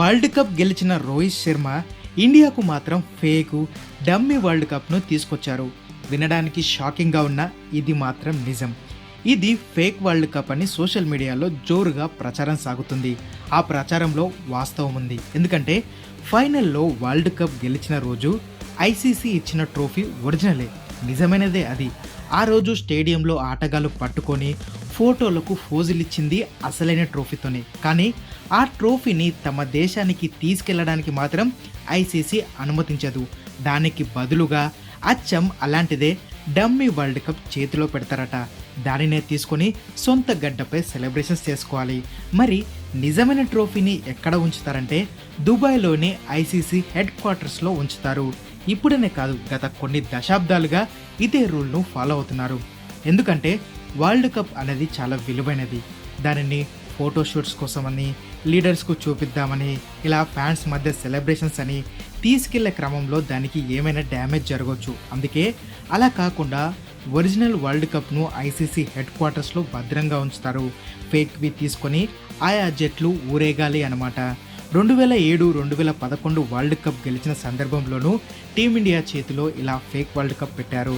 World cup గెలిచిన రోహిత్ శర్మ ఇండియాకు మాత్రం ఫేకు డమ్మీ వరల్డ్ కప్ను తీసుకొచ్చారు. వినడానికి షాకింగ్గా ఉన్న ఇది మాత్రం నిజం. ఇది ఫేక్ వరల్డ్ కప్ అని సోషల్ మీడియాలో జోరుగా ప్రచారం సాగుతుంది. ఆ ప్రచారంలో వాస్తవం ఉంది. ఎందుకంటే ఫైనల్లో వరల్డ్ కప్ గెలిచిన రోజు ఐసీసీ ఇచ్చిన ట్రోఫీ ఒరిజినలే. నిజమైనదే అది. ఆ రోజు స్టేడియంలో ఆటగాళ్ళు పట్టుకొని ఫోటోలకు ఫోజులిచ్చింది అసలైన ట్రోఫీతోనే. కానీ ఆ ట్రోఫీని తమ దేశానికి తీసుకెళ్ళడానికి మాత్రం ఐసీసీ అనుమతించదు. దానికి బదులుగా అచ్చం అలాంటిదే డమ్మీ వరల్డ్ కప్ చేతిలో పెడతారట. దానినే తీసుకొని సొంత గడ్డపై సెలబ్రేషన్స్ చేసుకోవాలి. మరి నిజమైన ట్రోఫీని ఎక్కడ ఉంచుతారంటే దుబాయ్లోని ఐసీసీ హెడ్ క్వార్టర్స్లో ఉంచుతారు. ఇప్పుడనే కాదు గత కొన్ని దశాబ్దాలుగా ఇదే రూల్ను ఫాలో అవుతున్నారు. ఎందుకంటే వరల్డ్ కప్ అనేది చాలా విలువైనది. దానిని ఫోటోషూట్స్ కోసమని లీడర్స్కు చూపిద్దామని ఇలా ఫ్యాన్స్ మధ్య సెలబ్రేషన్స్ అని తీసుకెళ్ళే క్రమంలో దానికి ఏమైనా డ్యామేజ్ జరగవచ్చు అందుకే అలా కాకుండా ఒరిజినల్ వరల్డ్ కప్ను ఐసీసీ హెడ్ క్వార్టర్స్లో భద్రంగా ఉంచుతారు. ఫేక్వి తీసుకొని ఆయా జట్లు ఊరేగాలి అనమాట రెండు వేల ఏడు రెండు వేల పదకొండు వరల్డ్ కప్ గెలిచిన సందర్భంలోనూ టీమిండియా చేతిలో ఇలా ఫేక్ వరల్డ్ కప్ పెట్టారు